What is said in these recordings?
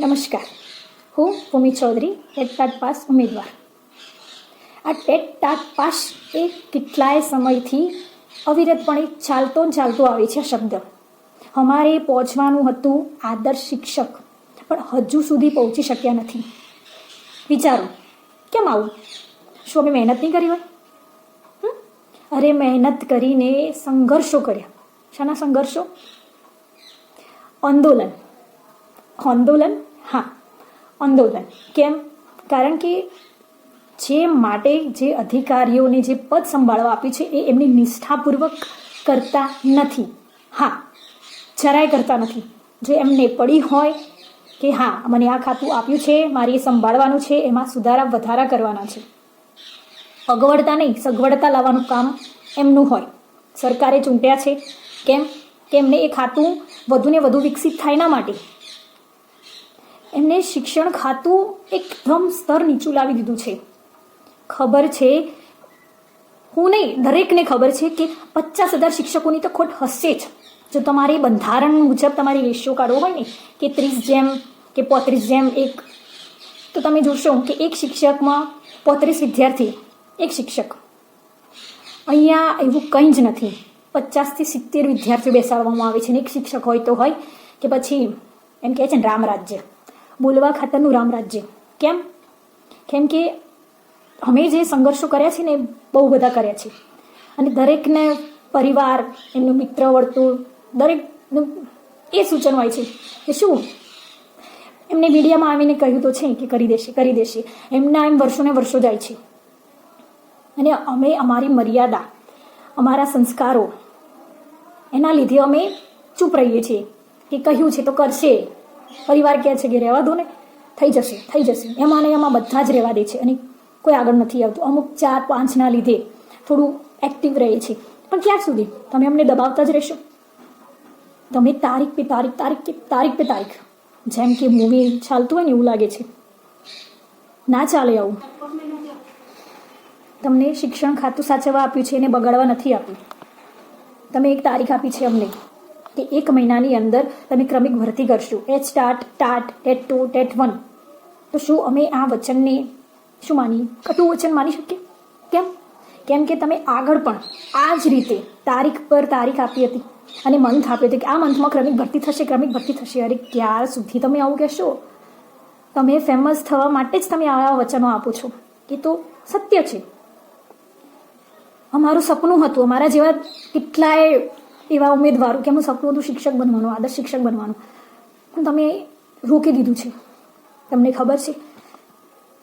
નમસ્કાર. હું Bhumi Chaudhary TET TAT pass ઉમેદવાર. આ ટેટ ટાટ પાસ એ કેટલાય સમયથી અવિરતપણે ચાલતો ને ચાલતો આવે છે શબ્દ. અમારે પહોંચવાનું હતું આદર્શ શિક્ષક, પણ હજુ સુધી પહોંચી શક્યા નથી. વિચારો, કેમ આવું? શું અમે મહેનત નહીં કરી હોય? અરે મહેનત કરીને સંઘર્ષો કર્યા. શાના સંઘર્ષો? આંદોલન. આંદોલન હા આંદોલન કેમ? કારણ કે જે માટે જે અધિકારીઓને જે પદ સંભાળવા આપ્યું છે એ એમની નિષ્ઠાપૂર્વક કરતા નથી. હા, જરાય કરતા નથી. જો એમને પડી હોય કે હા, મને આ ખાતું આપ્યું છે, મારે એ સંભાળવાનું છે, એમાં સુધારા વધારા કરવાના છે. અગવડતા નહીં, સગવડતા લાવવાનું કામ એમનું હોય. સરકારે ચૂંટ્યા છે. કેમ? કે એમને એ ખાતું વધુને વધુ વિકસિત થાય ના માટે. એમને શિક્ષણ ખાતું એકદમ સ્તર નીચું લાવી દીધું છે. ખબર છે, હું નહીં, દરેકને ખબર છે કે પચાસ હજાર શિક્ષકોની તો ખોટ હશે જ. જો તમારે બંધારણ મુજબ તમારી રેશિયો કાઢવો હોય ને, કે ત્રીસ જેમ, કે પોત્રીસ જેમ એક, તો તમે જોશો કે એક શિક્ષકમાં પોત્રીસ વિદ્યાર્થી, એક શિક્ષક. અહીંયા એવું કંઈ જ નથી. પચાસથી સિત્તેર વિદ્યાર્થીઓ બેસાડવામાં આવે છે ને એક શિક્ષક હોય તો હોય, કે પછી એમ કહે છે ને રામ રાજ્ય. બોલવા ખાતરનું રામ રાજ્ય. કેમ? કેમ કે અમે જે સંઘર્ષો કર્યા છે ને બહુ બધા કર્યા છે. અને દરેકને પરિવાર, એમનું મિત્ર વર્તુળ દરેકનું એ સૂચન હોય છે કે શું? એમને મીડિયામાં આવીને કહ્યું તો છે કે કરી દેશે કરી દેશે. એમના એમ વર્ષોને વર્ષો જાય છે. અને અમે અમારી મર્યાદા, અમારા સંસ્કારો, એના લીધે અમે ચૂપ રહીએ છીએ કે કહ્યું છે તો કરશે. પરિવાર કહે છે કે રહેવા દો ને, થઈ જશે થઈ જશે. એમાં ને એમાં બધા જ રહેવા દે છે અને કોઈ આગળ નથી આવતું. અમુક ચાર પાંચના લીધે થોડું એક્ટિવ રહે છે. પણ ક્યાં સુધી? તમે અમને દબાવતા જ રહેશો. તમે તારીખ પે તારીખ તારીખ કે તારીખ પે તારીખ. જેમ કે મૂવી ચાલતું હોય ને એવું લાગે છે. ના ચાલે આવું. તમને શિક્ષણ ખાતું સાચવવા આપ્યું છે એને બગાડવા નથી આપ્યું. તમે એક તારીખ આપી છે અમને. કે એક મહિનાની અંદર તમે ક્રમિક ભરતી કરશો. H TAT TAT TET two TET one તો શું અમે આ વચનને શું માની? કટુ વચન માની શકીએ? કેમ? કેમ કે તમે આગળ પણ આ જ રીતે તારીખ પર તારીખ આપી હતી અને મંથ આપ્યો હતો કે આ મંથમાં ક્રમિક ભરતી થશે, ક્રમિક ભરતી થશે. અરે, ક્યાર સુધી તમે આવું કહેશો? તમે ફેમસ થવા માટે જ તમે આવા વચનો આપો છો. એ તો સત્ય છે. અમારું સપનું હતું. અમારા જેવા કેટલાય એવા ઉમેદવારો કે એમનું સપનું હતું શિક્ષક બનવાનું, આદર્શ શિક્ષક બનવાનું. પણ તમે રોકી દીધું છે. તમને ખબર છે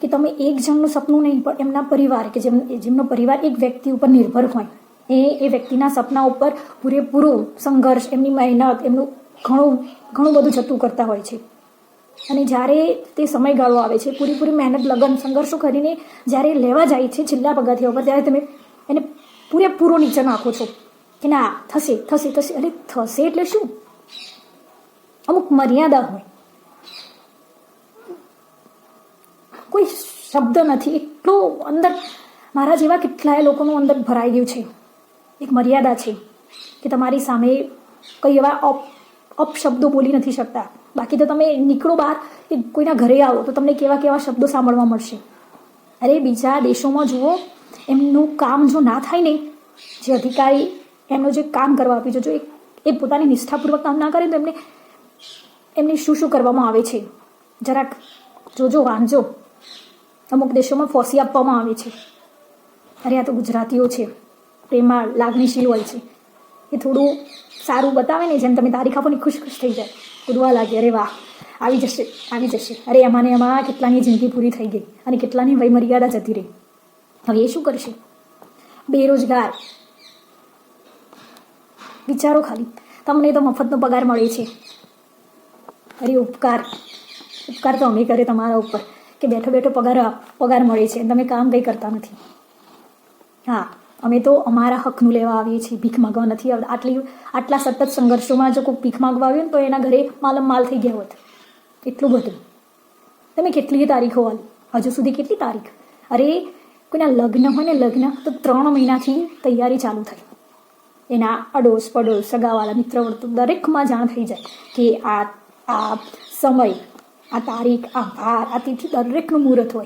કે તમે એક જણનું સપનું નહીં, પણ એમના પરિવાર કે જેમ, જેમનો પરિવાર એક વ્યક્તિ ઉપર નિર્ભર હોય, એ એ વ્યક્તિના સપના ઉપર પૂરેપૂરું સંઘર્ષ, એમની મહેનત, એમનું ઘણું ઘણું બધું જતું કરતા હોય છે. અને જ્યારે તે સમયગાળો આવે છે, પૂરેપૂરી મહેનત, લગન, સંઘર્ષો કરીને જ્યારે લેવા જાય છે, છેલ્લા પગથિયા ઉપર, ત્યારે તમે એને પૂરેપૂરો નીચે નાખો છો. કે ના થશે થશે થશે. અરે, થશે એટલે શું? અમુક મર્યાદા હોય. કોઈ શબ્દ નથી. એટલું અંદર મારા જેવા કેટલાય લોકોનું અંદર ભરાઈ ગયું છે. એક મર્યાદા છે કે તમારી સામે કઈ એવા અપ અપશબ્દો બોલી નથી શકતા. બાકી તો તમે નીકળો બહાર કે કોઈના ઘરે આવો તો તમને કેવા કેવા શબ્દો સાંભળવા મળશે. અરે, બીજા દેશોમાં જુઓ, એમનું કામ જો ના થાય ને, જે અધિકારી એમનું જે કામ કરવા આપી છે, જો એ- પોતાની નિષ્ઠાપૂર્વક કામ ના કરે તો એમને એમને શું શું કરવામાં આવે છે? જરાક જોજો, વાંચજો. અમુક દેશોમાં ફોસી આપવામાં આવે છે. અરે, આ તો ગુજરાતીઓ છે. પ્રેમાળ લાગણીશીલ હોય છે. એ થોડું સારું બતાવે ને, જેમ તમે તારીખ આપો ને ખુશ ખુશ થઈ જાય. કૂદવા લાગે, અરે વાહ, આવી જશે આવી જશે. અરે એમાં એમાં કેટલાની જિંદગી પૂરી થઈ ગઈ અને કેટલાની વય મર્યાદા જતી રહી. હવે એ શું કરશે? બેરોજગાર વિચારો ખાલી. તમને તો મફતનો પગાર મળે છે. અરે ઉપકાર. ઉપકાર તો અમે કરે તમારા ઉપર. કે બેઠો બેઠો પગાર પગાર મળે છે. તમે કામ કંઈ કરતા નથી. હા, અમે તો અમારા હકનું લેવા આવીએ છીએ. ભીખ માગવા નથી આટલી, આટલા સતત સંઘર્ષોમાં જો કોઈ ભીખ માગવા આવ્યું ને તો એના ઘરે માલમ માલ થઈ ગયા હોત. એટલું બધું. તમે કેટલી તારીખો વાલી હજુ સુધી કેટલી તારીખ? અરે, કોઈના લગ્ન હોય ને લગ્ન, તો ત્રણ મહિનાથી તૈયારી ચાલુ થાય એના અડોશ પડોશ સગાવાળા મિત્ર વર્તુળ દરેકમાં જાણ થઈ જાય કે આ આ સમય, આ તારીખ, આ વાર, આ તિથિ દરેકનું મુહૂર્ત હોય.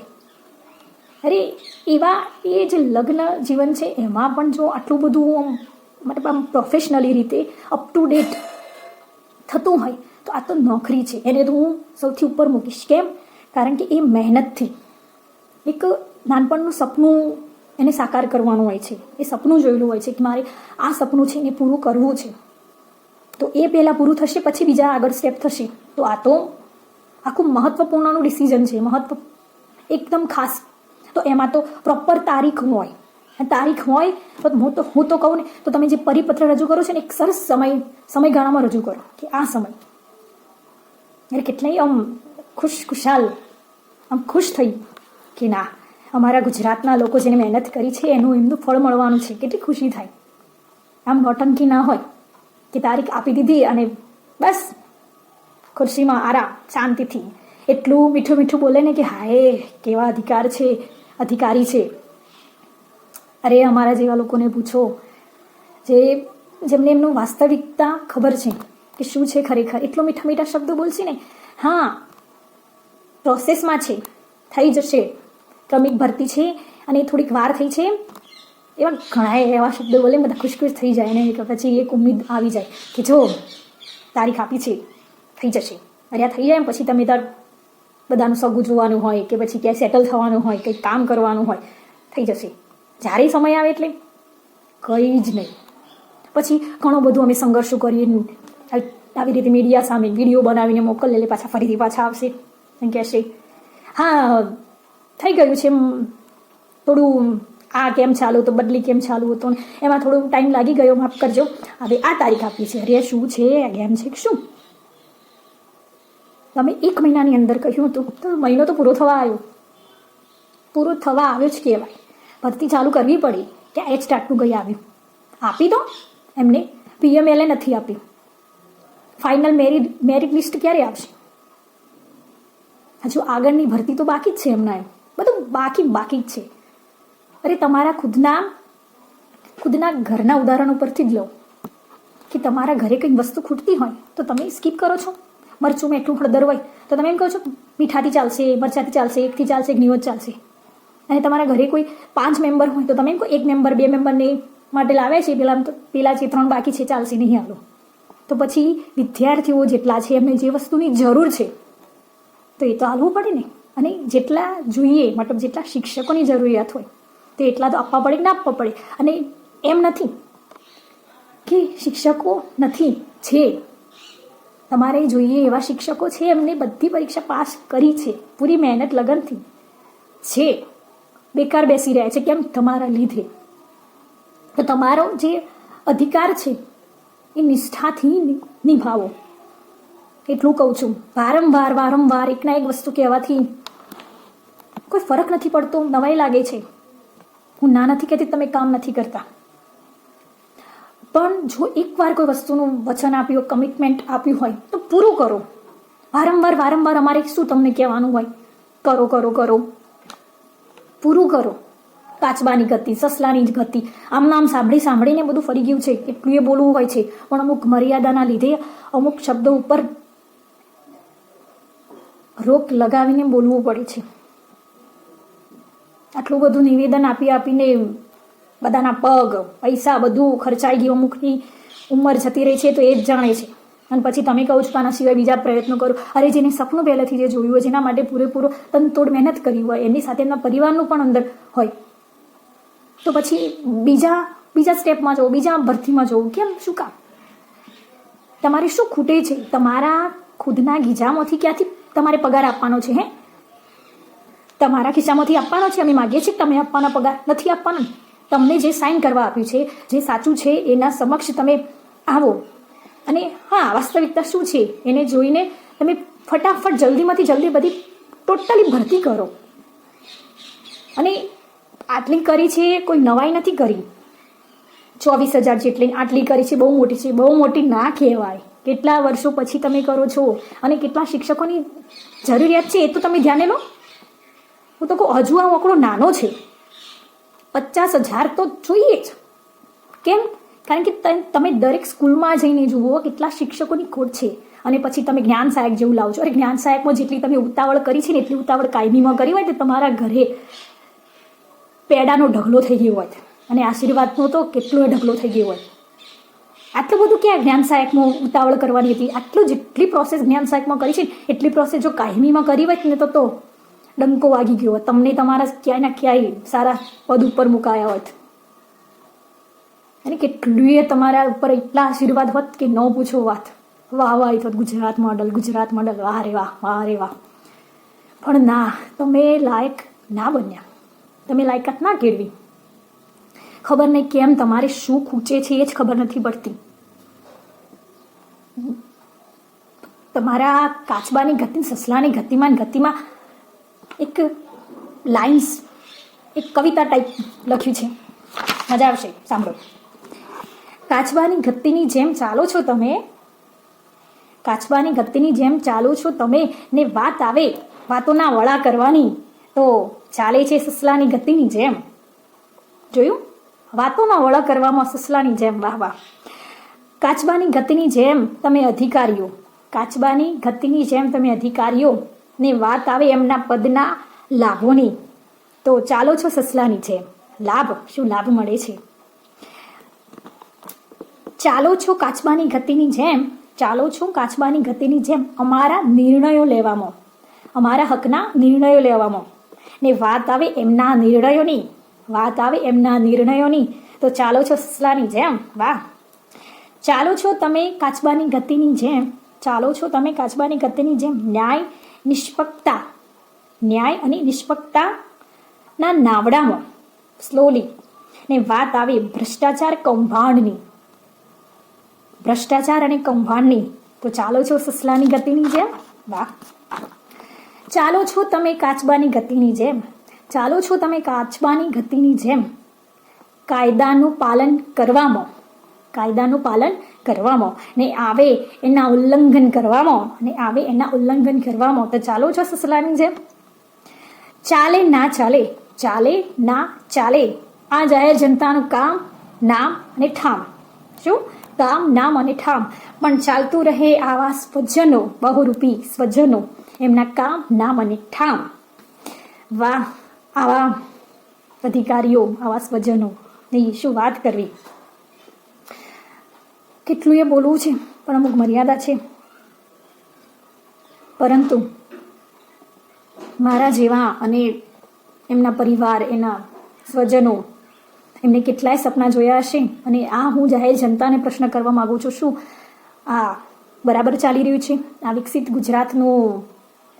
અરે, એવા એ જે લગ્ન જીવન છે, એમાં પણ જો આટલું બધું આમ, મતલબ આમ પ્રોફેશનલી રીતે અપ ટુ ડેટ થતું હોય, તો આ તો નોકરી છે. એને તો હું સૌથી ઉપર મૂકીશ. કેમ? કારણ કે એ મહેનતથી એક નાનપણનું સપનું એને સાકાર કરવાનું હોય છે. એ સપનું જોયેલું હોય છે કે મારે આ સપનું છે એને પૂરું કરવું છે. તો એ પહેલાં પૂરું થશે, પછી બીજા આગળ સ્ટેપ થશે. તો આ તો આખું મહત્વપૂર્ણનું ડિસિઝન છે. મહત્વ એકદમ ખાસ. તો એમાં તો પ્રોપર તારીખ હોય. તારીખ હોય તો હું તો હું તો કહું ને, તો તમે જે પરિપત્ર રજૂ કરો છો ને, એક સરસ સમય, સમયગાળામાં રજૂ કરો કે આ સમય. એટલે કેટલાય આમ ખુશ, ખુશાલ, આમ ખુશ થઈ કે ના અમારા ગુજરાતના લોકો જેને મહેનત કરી છે, એનું એમનું ફળ મળવાનું છે. કેટલી ખુશી થાય. આમ નોટંકી ના હોય, કે તારીખ આપી દીધી અને બસ ખુરશીમાં આરામ, શાંતિથી. એટલું મીઠું મીઠું બોલે ને કે, હાય, કેવા અધિકાર છે, અધિકારી છે. અરે, અમારા જેવા લોકોને પૂછો, જે જેમને એમનું વાસ્તવિકતા ખબર છે, કે શું છે ખરેખર. એટલો મીઠા મીઠા શબ્દો બોલશે ને હા પ્રોસેસમાં છે, થઈ જશે. ક્રમિક ભરતી છે અને થોડીક વાર થઈ છે. એવા ઘણા એવા શબ્દો બોલે, બધા ખુશ ખુશ થઈ જાય ને કે પછી એક ઉમ્મીદ આવી જાય કે જો, તારીખ આપી છે, થઈ જશે. અરે આ થઈ જાય પછી તમે તાર બધાનું સગું જોવાનું હોય કે પછી ક્યાંય સેટલ થવાનું હોય, કંઈક કામ કરવાનું હોય, થઈ જશે. જ્યારે સમય આવે એટલે કંઈ જ નહીં. પછી ઘણો બધું અમે સંઘર્ષો કરીએ આવી રીતે મીડિયા સામે વીડિયો બનાવીને મોકલે એટલે પાછા ફરીથી પાછા આવશે. એમ કહેશે, હા થઈ ગયું છે થોડું આ કેમ ચાલુ તો બદલી કેમ ચાલુ હતો એમાં થોડું ટાઈમ લાગી ગયો, માફ કરજો. હવે આ તારીખ આપી છે અરે શું છે? ગેમ છે શું? તમે એક મહિનાની અંદર કહ્યું હતું, તો મહિનો તો પૂરો થવા આવ્યો. પૂરો થવા આવ્યો જ કહેવાય. ભરતી ચાલુ કરવી પડી ત્યાં એચ સ્ટાર્ટનું ગઈ આવ્યું? આપી દો એમને પીએમએલએ નથી આપ્યું ફાઇનલ મેરિટ મેરિટ લિસ્ટ ક્યારે આવશે? હજુ આગળની ભરતી તો બાકી જ છે એમના એમ. બધું બાકી બાકી જ છે. અરે તમારા ખુદના ખુદના ઘરના ઉદાહરણ ઉપરથી જ લો. કે તમારા ઘરે કંઈક વસ્તુ ખૂટતી હોય, તો તમે સ્કીપ કરો છો? મરચું એટલું હળદર હોય, તો તમે એમ કહો છો, મીઠાથી ચાલશે, મરચાથી ચાલશે, એકથી ચાલશે, એક નિયોજ ચાલશે. અને તમારા ઘરે કોઈ પાંચ મેમ્બર હોય, તો તમે એમ કહો, એક મેમ્બર બે મેમ્બરને માટે લાવે છે, પેલા પેલા જે ત્રણ બાકી છે, ચાલશે નહીં, હાલો. તો પછી વિદ્યાર્થીઓ જેટલા છે, એમને જે વસ્તુની જરૂર છે, તો એ તો હાલવું પડે ને. અને જેટલા જોઈએ, મતલબ જેટલા શિક્ષકોની જરૂરિયાત હોય, તે એટલા તો આપવા પડે ના આપવા પડે. અને એમ નથી કે શિક્ષકો નથી, છે. તમારે જોઈએ એવા શિક્ષકો છે, એમને બધી પરીક્ષા પાસ કરી છે, પૂરી મહેનત લગનથી. છે. બેકાર બેસી રહ્યા છે, કેમ? તમારા લીધે. તો તમારો જે અધિકાર છે, એ નિષ્ઠાથી નિભાવો. એટલું કહું છું. વારંવાર વારંવાર એકના એક વસ્તુ કહેવાથી કોઈ ફરક નથી પડતો, નવાઈ લાગે છે. હું ના નથી કહેતી તમે કામ નથી કરતા. પણ જો એકવાર કોઈ વસ્તુનું વચન આપ્યું કમિટમેન્ટ આપ્યું હોય, તો પૂરું કરો. વારંવાર વારંવાર અમારે શું તમને કહેવાનું હોય? કરો કરો કરો. પૂરું કરો. કાચબાની ગતિ, સસલાની જ ગતિ. આમ નામ સાંભળી, સાંભળીને બધું ફરી ગયું છે. એટલું એ બોલવું હોય છે. પણ અમુક મર્યાદાના લીધે, અમુક શબ્દો ઉપર રોક લગાવીને બોલવું પડે છે. આટલું બધું નિવેદન આપી આપીને બધાના પગ, પૈસા બધું ખર્ચાઈ ગયું, અમુકની ઉંમર જતી રહી છે તો એ જ જાણે છે. અને પછી તમે કહો છો આના સિવાય બીજા પ્રયત્નો કરો. અરે જેને સપનું પહેલેથી જે જોયું હોય, જેના માટે પૂરેપૂરો તનતોડ મહેનત કરી હોય એની સાથે એમના પરિવારનું પણ અંદર હોય. તો પછી બીજા બીજા સ્ટેપમાં જવું, બીજા ભરતીમાં જવું, કેમ? શું કામ? તમારે શું ખૂટે છે? તમારા ખુદના ગીજામાંથી ક્યાંથી તમારે પગાર આપવાનો છે, હે? તમારા ખિસ્સામાંથી આપવાનો છે, અમે માગીએ છીએ તમે આપવાના પગાર નથી આપવાનો. તમને જે સાઇન કરવા આપ્યું છે, જે સાચું છે, એના સમક્ષ તમે આવો. અને હા, વાસ્તવિકતા શું છે, એને જોઈને તમે ફટાફટ જલ્દીમાંથી જલ્દી બધી ટોટલી ભરતી કરો. અને આટલી કરી છે, કોઈ નવાઈ નથી કરી. ચોવીસ હજાર જેટલી આટલી કરી છે, બહુ મોટી છે, બહુ મોટી ના કહેવાય. કેટલા વર્ષો પછી તમે કરો છો? અને કેટલા શિક્ષકોની જરૂરિયાત છે, એ તો તમે ધ્યાને લો. હું તો કહું, હજુ આ આંકડો નાનો છે. પચાસ હજાર તો જોઈએ જ. કેમ? કારણ કે તમે દરેક સ્કૂલમાં જઈને જુઓ કેટલા શિક્ષકોની ખોટ છે. અને પછી તમે જ્ઞાન સહાયક જેવું લાવો છો. અરે, જ્ઞાન સહાયકમાં જેટલી તમે ઉતાવળ કરી છે ને એટલી ઉતાવળ કાયમીમાં કરી હોય તો તમારા ઘરે પેડાનો ઢગલો થઈ ગયો હોય. અને આશીર્વાદનો તો કેટલો ઢગલો થઈ ગયો હોય. આટલું બધું ક્યાં જ્ઞાન સહાયકમાં ઉતાવળ કરવાની હતી? આટલું જેટલી પ્રોસેસ જ્ઞાન સહાયકમાં કરી છે એટલી પ્રોસેસ જો કાયમીમાં કરી હોય ને તો ડંકો વાગી ગયો હોત. તમને તમારા ક્યાંય ના ક્યાંય સારા પદ ઉપર મુકાયા હોત. અને કેટલું તમારા ઉપર એટલા આશીર્વાદ હોત કે ન પૂછો વાત. વાહ વાહ, એ તો ગુજરાત મોડલ ગુજરાત મોડલ. વાહ, રે વાહ વાહ, રે વાહ. પણ ના, તમે લાયક ના બન્યા. તમે લાયકાત ના કેળવી. ખબર નહીં કેમ તમારે શું ખૂચે છે એ જ ખબર નથી પડતી. તમારા કાચબાની ગતિ સસલાની ગતિમાન ગતિમાં એક લાઇન્સ એક કવિતા ટાઈપ લખ્યું છે. મજા આવશે, સાંભળો. કાચબાની ગત્તીની જેમ ચાલો છો તમે, કાચબાની ગત્તીની જેમ ચાલો છો તમે, ને વાત આવે વાતોના વળા કરવાની, તો ચાલે છે સસલાની ગતિની જેમ. જોયું? વાતોના વળા કરવામાં સસલાની જેમ, વાહ વાહ. કાચબાની ગતિની જેમ તમે અધિકારીઓ, કાચબાની ગતિની જેમ તમે અધિકારીઓ ને વાત આવે એમના પદના લાભોની. તો ચાલો છો સસલાની જેમ. લાભ? શું લાભ મળે છે? ચાલો છો કાચબાની ગતિની જેમ. ચાલો છો કાચબાની ગતિની જેમ અમારા નિર્ણયો લેવામાં. અમારા હકના નિર્ણયો લેવામાં. ને વાત આવે એમના નિર્ણયોની. વાત આવે એમના નિર્ણયોની. તો ચાલો છો સસલાની જેમ. વાહ. ચાલો છો તમે કાચબાની ગતિની જેમ. ચાલો છો તમે કાચબાની ગતિની જેમ. ન્યાય નિષ્પક્ષતા, ન્યાય અને નિષ્પક્ષતાના નાવડામાં સ્લોલી ને વાત આવે ભ્રષ્ટાચાર કૌભાંડની. ભ્રષ્ટાચાર અને કૌભાંડની. તો ચાલો છો સસલાની ગતિની જેમ? વાહ. ચાલો છો તમે કાચબાની ગતિની જેમ? ચાલો છો તમે કાચબાની ગતિની જેમ? કાયદાનું પાલન કરવામાં કાયદાનું પાલન કરવામાં. ને આવે એના ઉલ્લંઘન કરવામાં. ને આવે એના ઉલ્લંઘન કરવામાં. તો ચાલો છો સસલાની જેમ. ચાલે ના ચાલે ચાલે ના ચાલે. આ જાહેર જનતાનું કામ, નામ અને ઠામ. શું? કામ, નામ અને ઠામ. પણ ચાલતું રહે આવા સ્વજનો, બહુરૂપી સ્વજનો. એમના કામ, નામ અને ઠામ. વાહ, આવા અધિકારીઓ, આવા સ્વજનો. ની શું વાત કરવી. કેટલું એ બોલવું છે, પણ અમુક મર્યાદા છે. પરંતુ મારા જેવા અને એમના પરિવાર, એના સ્વજનો એમને કેટલાય સપના જોયા હશે અને આ હું જાહેર જનતાને પ્રશ્ન કરવા માગું છું, શું આ બરાબર ચાલી રહ્યું છે? આ વિકસિત ગુજરાતનું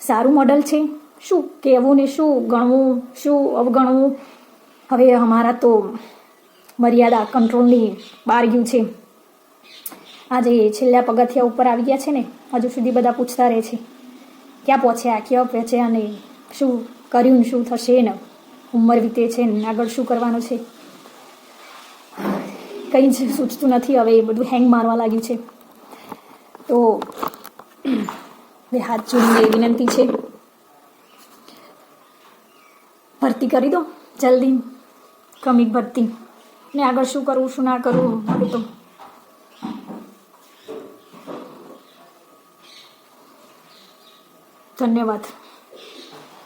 સારું મોડલ છે? શું કહેવું ને શું ગણવું, શું અવગણવું? હવે અમારા તો મર્યાદા કંટ્રોલની બહાર ગયું છે. આજે છેલ્લા પગથિયા ઉપર આવી ગયા છે ને, હજુ સુધી બધા પૂછતા રહે છે, ક્યાં પહોંચ્યા ક્યાં પહોંચ્યા અને શું કર્યું શું થશે ને, ઉંમર વીતે છે ને, આગળ શું કરવાનું છે? કંઈ જ સૂચતું નથી હવે એ બધું હેંગ મારવા લાગ્યું છે. તો હાથ જોડીને વિનંતી છે. ભરતી કરી દો, જલ્દી. ક્રમિક ભરતી. ને આગળ શું કરવું, શું ના કરવું તો धन्यवाद.